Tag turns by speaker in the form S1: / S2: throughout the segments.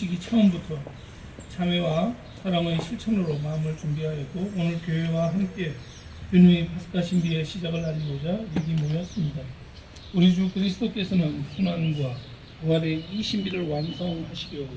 S1: 시기 처음부터 참회와 사랑의 실천으로 마음을 준비하였고 오늘 교회와 함께 주님의 파스카 신비의 시작을 알리고자 여기 모였습니다. 우리 주 그리스도께서는 순환과 부활의 이 신비를 완성하시려고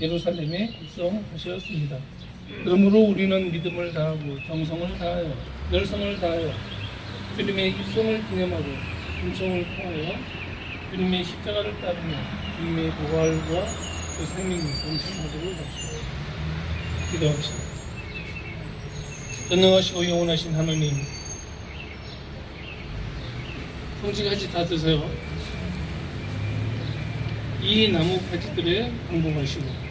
S1: 예루살렘에 입성하셨습니다. 그러므로 우리는 믿음을 다하고 정성을 다하여 열성을 다하여 주님의 입성을 기념하고 은총을 통하여 주님의 십자가를 따르며 주님의 부활과 그 생명이 합시다. 기도합시다. 전능하시고 영원하신 하나님, 성지같이 다 드세요. 이 나무 가지들에 항복하시고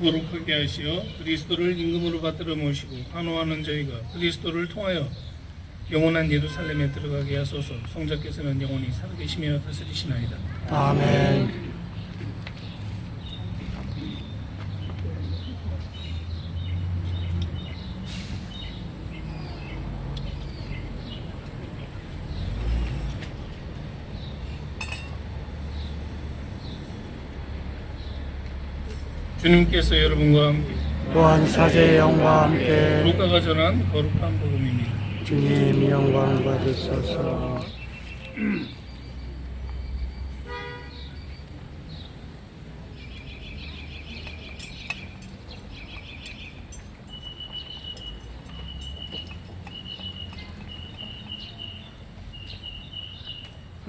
S1: 거룩하게 하시어 그리스도를 임금으로 받들어 모시고 환호하는 저희가 그리스도를 통하여 영원한 예루살렘에 들어가게 하소서 성자께서는 영원히 살아계시며 다스리시나이다
S2: 아멘.
S1: 주님께서 여러분과 함께
S2: 또한 사제의 영과 함께
S1: 루카가 전한 거룩한 복음입니다
S2: 주님 영광 받으소서.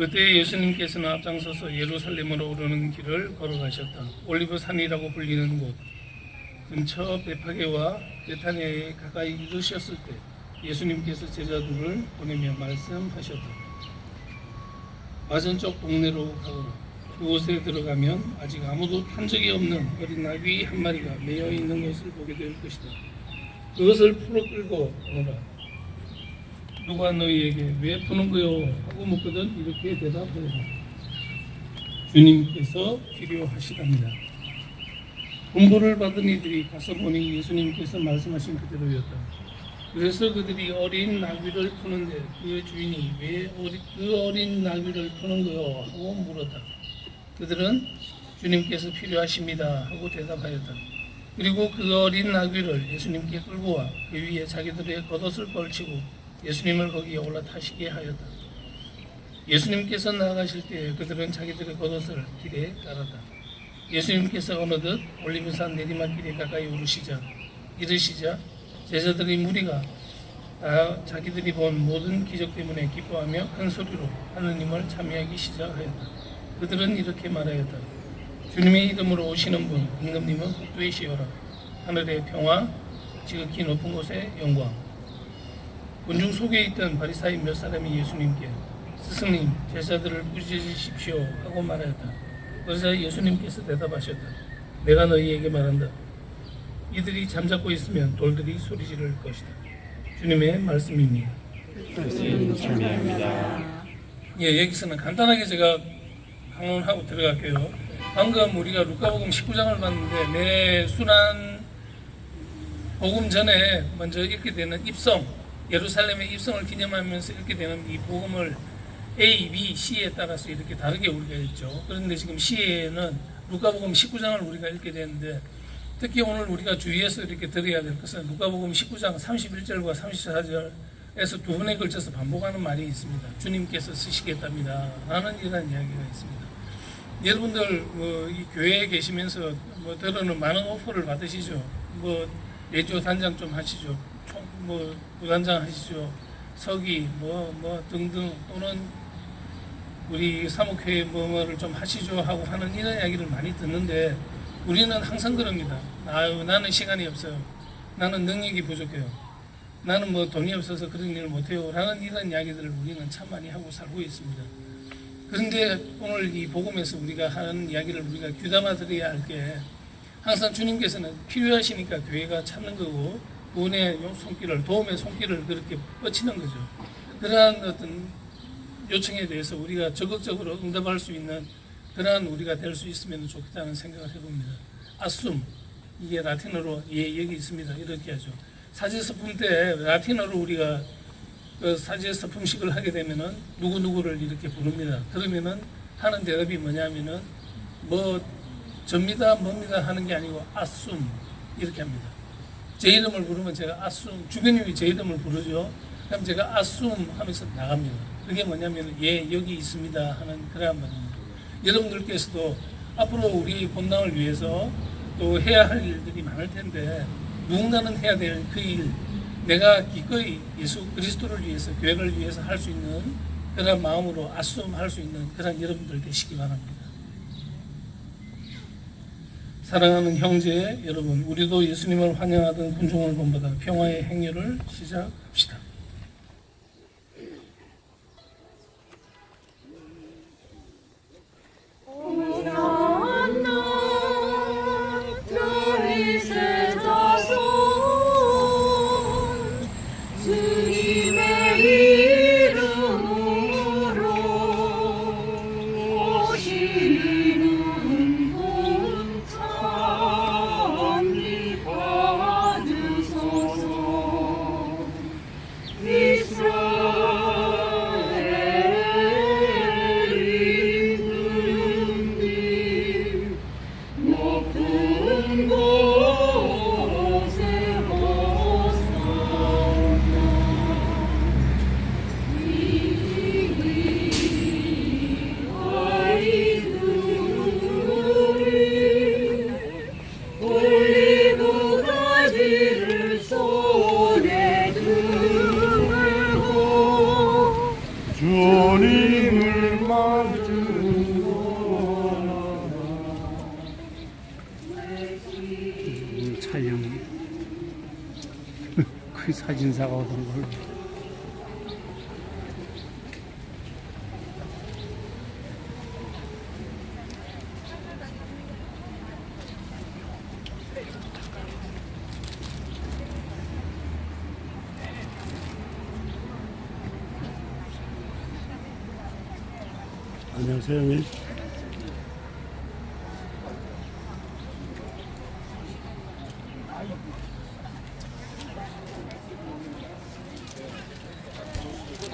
S1: 그때 예수님께서는 앞장서서 예루살렘으로 오르는 길을 걸어가셨다. 올리브 산이라고 불리는 곳 근처 베파게와 베타니아에 가까이 이르셨을 때 예수님께서 제자들을 보내며 말씀하셨다. 맞은쪽 동네로 가거라. 그곳에 들어가면 아직 아무도 탄 적이 없는 어린 나귀 한 마리가 매여 있는 것을 보게 될 것이다. 그것을 풀어 끌고 오너라. 누가 너희에게 왜 푸는 거요? 하고 묻거든 이렇게 대답해라. 주님께서 필요하시답니다. 공부를 받은 이들이 가서 보니 예수님께서 말씀하신 그대로였다. 그래서 그들이 어린 나귀를 푸는데 그 주인이 왜 어리, 그 어린 나귀를 푸는 거요? 하고 물었다. 그들은 주님께서 필요하십니다. 하고 대답하였다. 그리고 그 어린 나귀를 예수님께 끌고 와 그 위에 자기들의 겉옷을 걸치고 예수님을 거기에 올라타시게 하였다. 예수님께서 나아가실 때 그들은 자기들의 겉옷을 길에 깔았다. 예수님께서 어느덧 올리브산 내리막길에 가까이 오르시자 이르시자 제자들의 무리가 다 자기들이 본 모든 기적 때문에 기뻐하며 큰 소리로 하느님을 참여하기 시작하였다. 그들은 이렇게 말하였다. 주님의 이름으로 오시는 분 임금님은 복되시어라. 하늘의 평화 지극히 높은 곳에 영광. 군중 속에 있던 바리사인 몇 사람이 예수님께 스승님 제자들을 꾸짖으십시오 하고 말하였다. 그러자 예수님께서 대답하셨다. 내가 너희에게 말한다. 이들이 잠자고 있으면 돌들이 소리 지를 것이다. 주님의 말씀입니다.
S2: 말씀 참여합니다.
S1: 예, 여기서는 간단하게 제가 강론하고 들어갈게요. 방금 우리가 루카복음 19장을 봤는데 매 순환 복음 전에 먼저 읽게 되는 입성, 예루살렘의 입성을 기념하면서 읽게 되는 이 복음을 A, B, C에 따라서 이렇게 다르게 우리가 읽죠. 그런데 지금 C에는 루카복음 19장을 우리가 읽게 되는데 특히 오늘 우리가 주의해서 이렇게 들어야 될 것은 누가복음 19장 31절과 34절에서 두 번에 걸쳐서 반복하는 말이 있습니다. 주님께서 쓰시겠답니다. 라는 이런 이야기가 있습니다. 여러분들 뭐, 이 교회에 계시면서 뭐 들어는 많은 오퍼를 받으시죠. 뭐 내주 단장 좀 하시죠. 총, 뭐 부단장 하시죠. 서기 뭐뭐 등등 또는 우리 사목회의 뭐뭐를 좀 하시죠 하고 하는 이런 이야기를 많이 듣는데 우리는 항상 그럽니다. 아유 나는 시간이 없어요. 나는 능력이 부족해요. 나는 뭐 돈이 없어서 그런 일을 못해요. 라는 이런 이야기들을 우리는 참 많이 하고 살고 있습니다. 그런데 오늘 이 복음에서 우리가 하는 이야기를 우리가 귀담아 들어야 할 게 항상 주님께서는 필요하시니까 교회가 찾는 거고 요- 손길을 도움의 손길을 그렇게 뻗치는 거죠. 그러한 어떤 요청에 대해서 우리가 적극적으로 응답할 수 있는 그러한 우리가 될 수 있으면 좋겠다는 생각을 해봅니다. 아숨 이게 라틴어로 예 여기 있습니다 이렇게 하죠. 사제서품 때 라틴어로 우리가 그 사제서품식을 하게 되면은 누구 누구를 이렇게 부릅니다. 그러면은 하는 대답이 뭐냐면은 뭐 접니다 뭡니다 하는 게 아니고 아숨 이렇게 합니다. 제 이름을 부르면 제가 아숨 주변님이 제 이름을 부르죠. 그럼 제가 아숨 하면서 나갑니다. 그게 뭐냐면 예 여기 있습니다 하는 그러한 말입니다. 여러분들께서도 앞으로 우리 본당을 위해서 또 해야 할 일들이 많을 텐데 누군가는 해야 될 그 일 내가 기꺼이 예수 그리스도를 위해서 교회를 위해서 할 수 있는 그런 마음으로 아숨 할 수 있는 그런 여러분들 되시기 바랍니다. 사랑하는 형제 여러분, 우리도 예수님을 환영하던 군종을 본받아 평화의 행렬을 시작합시다.
S3: 높
S2: 촬영 그 사진사가 오던 걸 안녕하세요